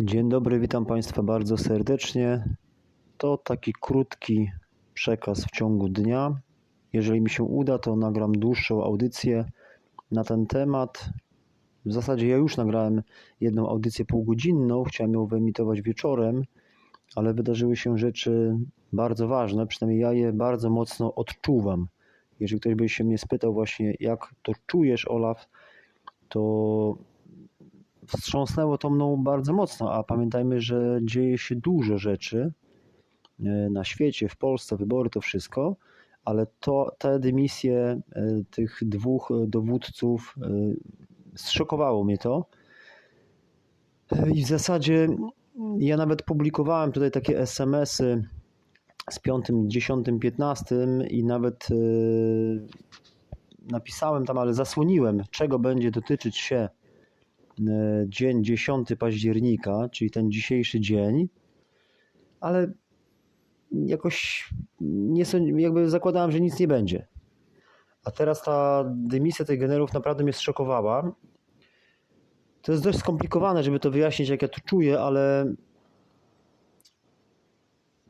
Dzień dobry, witam Państwa bardzo serdecznie. To taki krótki przekaz w ciągu dnia. Jeżeli mi się uda, to nagram dłuższą audycję na ten temat. W zasadzie ja już nagrałem jedną audycję półgodzinną, chciałem ją wyemitować wieczorem, ale wydarzyły się rzeczy bardzo ważne, przynajmniej ja je bardzo mocno odczuwam. Jeżeli ktoś by się mnie spytał właśnie, jak to czujesz, Olaf, to wstrząsnęło to mną bardzo mocno, a pamiętajmy, że dzieje się dużo rzeczy e, na świecie, w Polsce, wybory, to wszystko, ale to, te dymisje e, tych dwóch e, dowódców zszokowało mnie to. I w zasadzie ja nawet publikowałem tutaj takie SMS-y z 5, 10, 15 i nawet napisałem tam, ale zasłoniłem, czego będzie dotyczyć się dzień 10 października, czyli ten dzisiejszy dzień, ale jakoś nie jakby zakładałem, że nic nie będzie. A teraz ta dymisja tych generałów naprawdę mnie zszokowała. To jest dość skomplikowane, żeby to wyjaśnić, jak ja to czuję, ale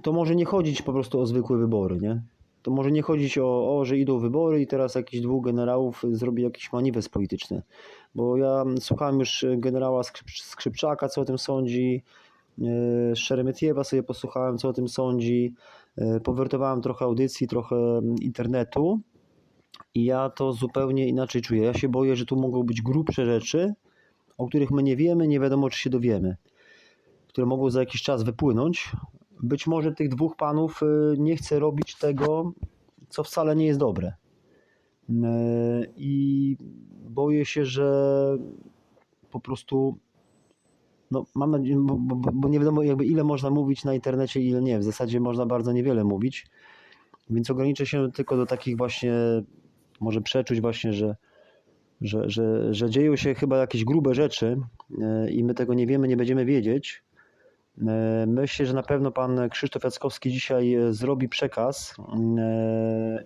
to może nie chodzić po prostu o zwykłe wybory, nie? To może nie chodzić o, o że idą wybory i teraz jakiś dwóch generałów zrobi jakiś manifest polityczny. Bo ja słuchałem już generała Skrzyp- Skrzypczaka, co o tym sądzi, e, Szeremetiewa sobie posłuchałem, co o tym sądzi, e, powertowałem trochę audycji, trochę internetu i ja to zupełnie inaczej czuję. Ja się boję, że tu mogą być grubsze rzeczy, o których my nie wiemy, nie wiadomo czy się dowiemy, które mogą za jakiś czas wypłynąć. Być może tych dwóch panów e, nie chce robić tego, co wcale nie jest dobre. E, I boję się, że po prostu no, mam nadzieję, bo, bo, bo nie wiadomo jakby ile można mówić na internecie, ile nie. W zasadzie można bardzo niewiele mówić, więc ograniczę się tylko do takich właśnie, może przeczuć właśnie, że, że, że, że dzieją się chyba jakieś grube rzeczy e, i my tego nie wiemy, nie będziemy wiedzieć. E, Myślę, że na pewno pan Krzysztof Jackowski dzisiaj e, zrobi przekaz. E,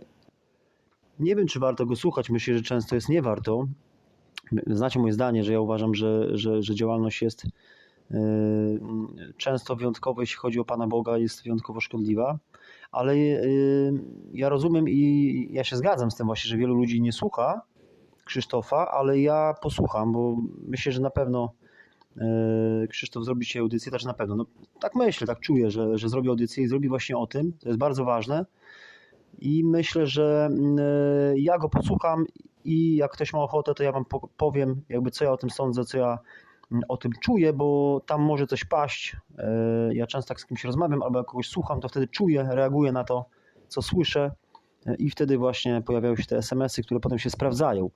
Nie wiem, czy warto go słuchać. Myślę, że często jest nie warto. Znacie moje zdanie, że ja uważam, że, że, że działalność jest często wyjątkowa, jeśli chodzi o Pana Boga, jest wyjątkowo szkodliwa. Ale ja rozumiem i ja się zgadzam z tym właśnie, że wielu ludzi nie słucha Krzysztofa, ale ja posłucham, bo myślę, że na pewno Krzysztof zrobi dzisiaj audycję, znaczy na pewno, no, tak myślę, tak czuję, że, że zrobi audycję i zrobi właśnie o tym, to jest bardzo ważne i myślę, że e, ja go posłucham i jak ktoś ma ochotę, to ja wam po- powiem jakby co ja o tym sądzę, co ja mm, o tym czuję, bo tam może coś paść. E, Ja często tak z kimś rozmawiam albo jak kogoś słucham, to wtedy czuję, reaguję na to, co słyszę e, i wtedy właśnie pojawiają się te SMS-y, które potem się sprawdzają.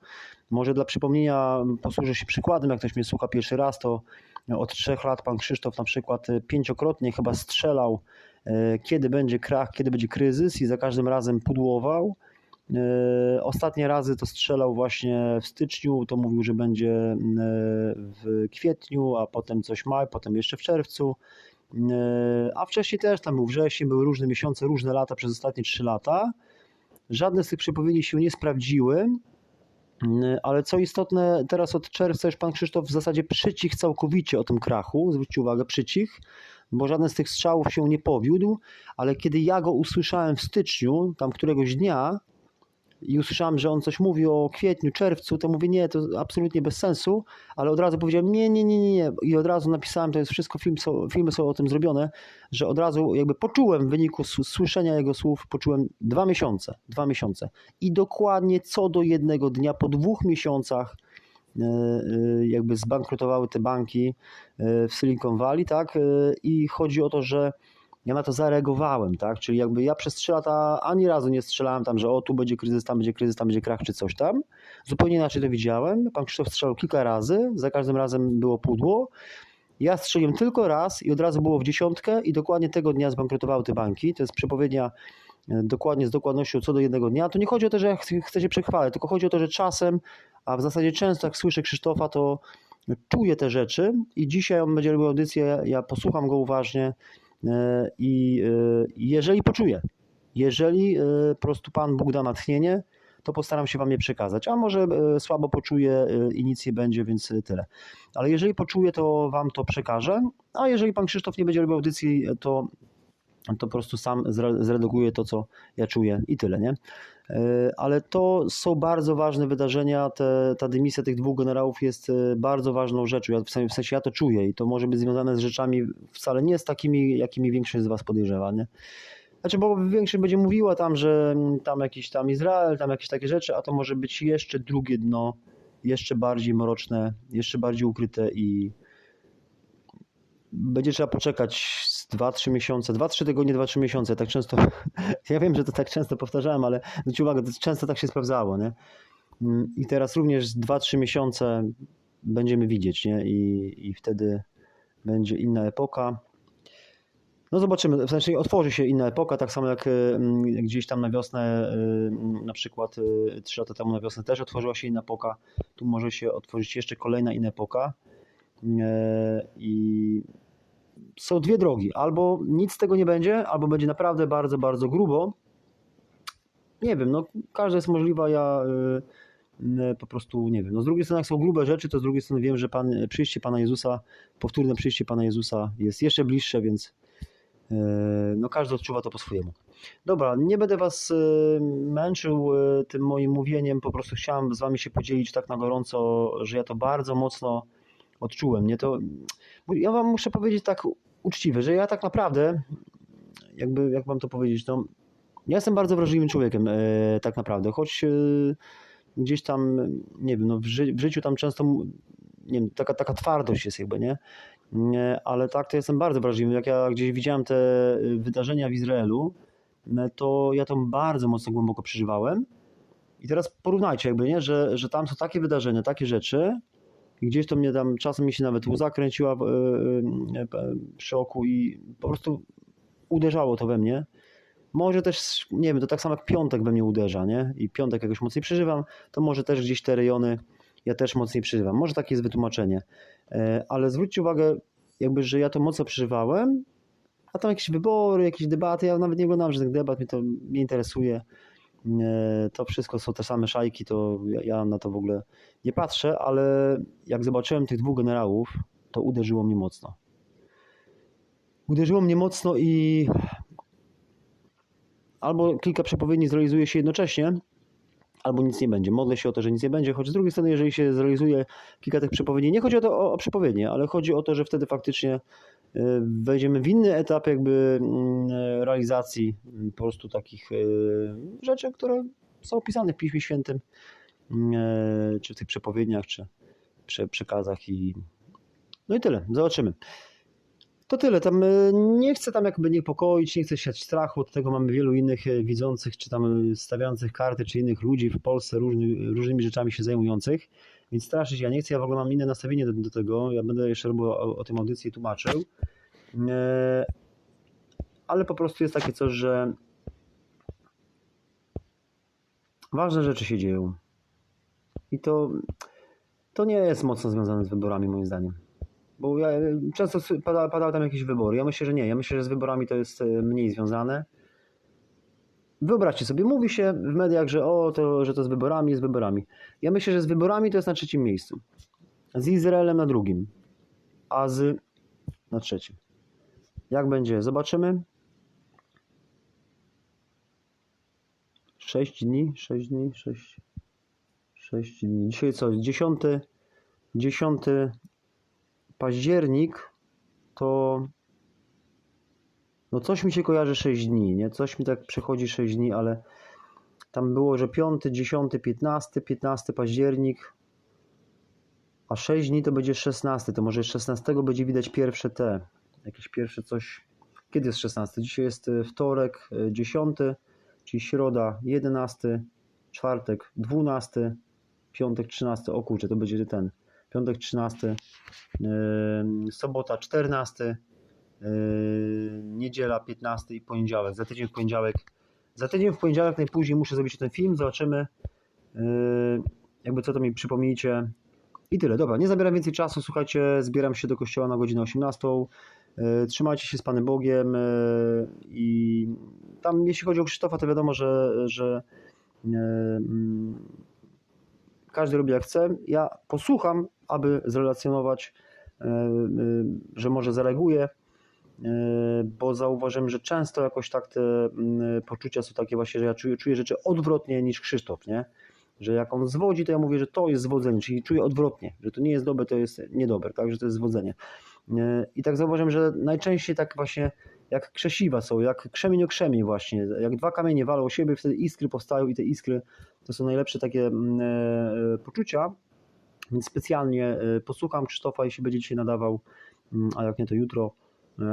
Może dla przypomnienia posłużę się przykładem, jak ktoś mnie słucha pierwszy raz, to od trzech lat pan Krzysztof na przykład e, pięciokrotnie chyba strzelał, e, kiedy będzie krach, kiedy będzie kryzys i za każdym razem pudłował. E, Ostatnie razy to strzelał właśnie w styczniu, to mówił, że będzie w kwietniu, a potem coś maj, potem jeszcze w czerwcu. A wcześniej też tam był wrzesień, były różne miesiące, różne lata przez ostatnie trzy lata. Żadne z tych przepowiedzi się nie sprawdziły. Mm, Ale co istotne, teraz od czerwca już pan Krzysztof w zasadzie przycich całkowicie o tym krachu, zwróćcie uwagę, przycich, bo żaden z tych strzałów się nie powiódł, ale kiedy ja go usłyszałem w styczniu, tam któregoś dnia i usłyszałem, że on coś mówi o kwietniu, czerwcu, to mówię, nie, to absolutnie bez sensu, ale od razu powiedziałem, nie, nie, nie, nie, i od razu napisałem, to jest wszystko, film, filmy są o tym zrobione, że od razu jakby poczułem w wyniku słyszenia jego słów, poczułem dwa miesiące, dwa miesiące i dokładnie co do jednego dnia, po dwóch miesiącach e, e, jakby zbankrutowały te banki e, w Silicon Valley, tak? I chodzi o to, że ja na to zareagowałem, tak? Czyli jakby ja przez trzy lata ani razu nie strzelałem tam, że o tu będzie kryzys, tam będzie kryzys, tam będzie krach czy coś tam. Zupełnie inaczej to widziałem. Pan Krzysztof strzelał kilka razy, za każdym razem było pudło. Ja strzeliłem tylko raz i od razu było w dziesiątkę i dokładnie tego dnia zbankrutowały te banki. To jest przepowiednia e, dokładnie z dokładnością co do jednego dnia. To nie chodzi o to, że chcę się przechwalać, tylko chodzi o to, że czasem, a w zasadzie często jak słyszę Krzysztofa, to czuję te rzeczy i dzisiaj on będzie robił audycję, ja posłucham go uważnie i e, jeżeli poczuję, jeżeli e, po prostu Pan Bóg da natchnienie, to postaram się Wam je przekazać. A może e, słabo poczuję e, i nic nie będzie, więc e, tyle. Ale jeżeli poczuję, to Wam to przekażę. A jeżeli Pan Krzysztof nie będzie robił audycji, to to po prostu sam zredukuję to, co ja czuję i tyle, nie? Ale to są bardzo ważne wydarzenia. Te, ta dymisja tych dwóch generałów jest bardzo ważną rzeczą. Ja, w, sensie, ja to czuję i to może być związane z rzeczami wcale nie z takimi, jakimi większość z Was podejrzewa, nie? Znaczy, bo większość będzie mówiła tam, że tam jakiś tam Izrael, tam jakieś takie rzeczy, a to może być jeszcze drugie dno, jeszcze bardziej mroczne, jeszcze bardziej ukryte i będzie trzeba poczekać 2-3 miesiące, 2-3 tygodnie, 2-3 miesiące. Tak często, ja wiem, że to tak często powtarzałem, ale zwróćcie uwagę, to często tak się sprawdzało, nie? I teraz również 2-3 miesiące będziemy widzieć, nie? I, I wtedy będzie inna epoka. No zobaczymy, w sensie otworzy się inna epoka, tak samo jak gdzieś tam na wiosnę, na przykład 3 lata temu na wiosnę też otworzyła się inna epoka, tu może się otworzyć jeszcze kolejna inna epoka i są dwie drogi, albo nic z tego nie będzie, albo będzie naprawdę bardzo, bardzo grubo, nie wiem, no każda jest możliwa, ja y, po prostu nie wiem. No z drugiej strony jak są grube rzeczy, to z drugiej strony wiem, że pan, przyjście Pana Jezusa, powtórne przyjście Pana Jezusa jest jeszcze bliższe, więc E, no każdy odczuwa to po swojemu. Dobra, nie będę Was e, męczył e, tym moim mówieniem, po prostu chciałem z Wami się podzielić tak na gorąco, że ja to bardzo mocno odczułem. Nie to, ja Wam muszę powiedzieć tak uczciwie, że ja tak naprawdę, jakby, jak Wam to powiedzieć, no, ja jestem bardzo wrażliwym człowiekiem, tak naprawdę, choć gdzieś tam, nie wiem, no, w, ży w życiu tam często, nie wiem, taka, taka twardość jest jakby, nie? ale tak to jestem bardzo wrażliwy. Jak ja gdzieś widziałem te y, wydarzenia w Izraelu, to ja to bardzo mocno głęboko przeżywałem. I teraz porównajcie jakby, nie? Że, że tam są takie wydarzenia, takie rzeczy, i gdzieś to mnie tam czasem mi się nawet łza kręciła y, y, przy oku i po prostu uderzało to we mnie. Może też, nie wiem, to tak samo jak piątek we mnie uderza, nie? I piątek jakoś mocniej przeżywam, to może też gdzieś te rejony ja też mocniej przeżywam. Może takie jest wytłumaczenie. E, ale zwróćcie uwagę, jakby, że ja to mocno przeżywałem, a tam jakieś wybory, jakieś debaty, ja nawet nie oglądam żadnych debat, mnie to nie interesuje. E, to wszystko są te same szajki, to ja na to w ogóle nie patrzę, ale jak zobaczyłem tych dwóch generałów, to uderzyło mnie mocno. Uderzyło mnie mocno i albo kilka przepowiedni zrealizuje się jednocześnie, albo nic nie będzie. Modlę się o to, że nic nie będzie, choć z drugiej strony, jeżeli się zrealizuje kilka tych przepowiedni, nie chodzi o to o, o przepowiednie, ale chodzi o to, że wtedy faktycznie wejdziemy w inny etap jakby mm, realizacji mm, po prostu takich y, rzeczy, które są opisane w Piśmie Świętym, y, czy w tych przepowiedniach, czy przekazach i no i tyle. Zobaczymy. To tyle. Tam e, nie chcę tam jakby niepokoić, nie chcę siać strachu. Od tego mamy wielu innych e, widzących, czy tam stawiających karty, czy innych ludzi w Polsce różny, różnymi rzeczami się zajmujących. Więc straszyć ja nie chcę. Ja w ogóle mam inne nastawienie do, do tego. Ja będę jeszcze robił o, o tym audycji tłumaczył. E, ale po prostu jest takie coś, że ważne rzeczy się dzieją. I to, to nie jest mocno związane z wyborami, moim zdaniem. Bo ja, często pada, padały tam jakieś wybory. Ja myślę, że nie. Ja myślę, że z wyborami to jest e, mniej związane. Wyobraźcie sobie, mówi się w mediach, że o, to, że to z wyborami, z wyborami. Ja myślę, że z wyborami to jest na trzecim miejscu. Z Izraelem na drugim. A z na trzecim. Jak będzie? Zobaczymy. Sześć dni, sześć dni, sześć, sześć dni. Dzisiaj co? Dziesiąty, dziesiąty październik to no coś mi się kojarzy 6 dni, nie? Coś mi tak przechodzi 6 dni, ale tam było, że 5, 10, 15, 15 październik, a 6 dni to będzie 16, to może 16 będzie widać pierwsze te, jakieś pierwsze coś. Kiedy jest 16? Dzisiaj jest e, wtorek 10, e, czyli środa 11, czwartek 12, piątek 13, o kurczę, to będzie ten piątek 13, sobota 14, niedziela 15 i poniedziałek. Za tydzień w poniedziałek. Za tydzień w poniedziałek najpóźniej muszę zrobić ten film, zobaczymy jakby co to mi przypomnijcie. I tyle, dobra, nie zabieram więcej czasu, słuchajcie, zbieram się do kościoła na godzinę 18. Trzymajcie się z Panem Bogiem i tam jeśli chodzi o Krzysztofa, to wiadomo, że, że mm, każdy robi jak chce. Ja posłucham, aby zrelacjonować, że może zareaguję, bo zauważyłem, że często jakoś tak te mm, poczucia są takie właśnie, że ja czuję, czuję rzeczy odwrotnie niż Krzysztof, nie? Że jak on zwodzi, to ja mówię, że to jest zwodzenie, czyli czuję odwrotnie, że to nie jest dobre, to jest niedobre, tak? Że to jest zwodzenie. E, I tak zauważyłem, że najczęściej tak właśnie jak krzesiwa są, jak krzemień o krzemień właśnie, jak dwa kamienie walą o siebie, wtedy iskry powstają i te iskry to są najlepsze takie mm, e, poczucia, więc specjalnie e, posłucham Krzysztofa, jeśli będzie dzisiaj nadawał, mm, a jak nie to jutro,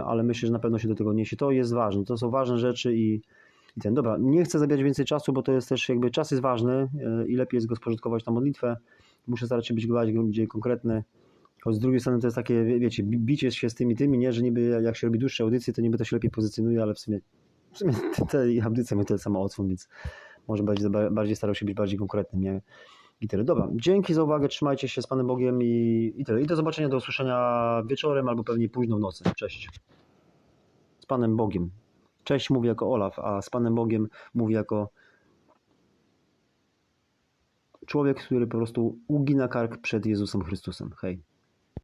ale myślę, że na pewno się do tego niesie. To jest ważne, to są ważne rzeczy i, i ten. Dobra, nie chcę zabierać więcej czasu, bo to jest też jakby czas jest ważny e, i lepiej jest go spożytkować na modlitwę. Muszę starać się być bardziej konkretny. Choć z drugiej strony to jest takie, wie- wiecie, bi- bicie się z tymi tymi, nie, że niby jak się robi dłuższe audycje, to niby to się lepiej pozycjonuje, ale w sumie, w sumie te, te audycje mają tyle samo odsłon, więc może bardziej, bardziej starał się być bardziej konkretnym, nie? I tyle. Dobra, dzięki za uwagę, trzymajcie się z Panem Bogiem i, i tyle. I do zobaczenia, do usłyszenia wieczorem albo pewnie późno w nocy. Cześć. Z Panem Bogiem. Cześć mówi jako Olaf, a z Panem Bogiem mówi jako człowiek, który po prostu ugina kark przed Jezusem Chrystusem. Hej.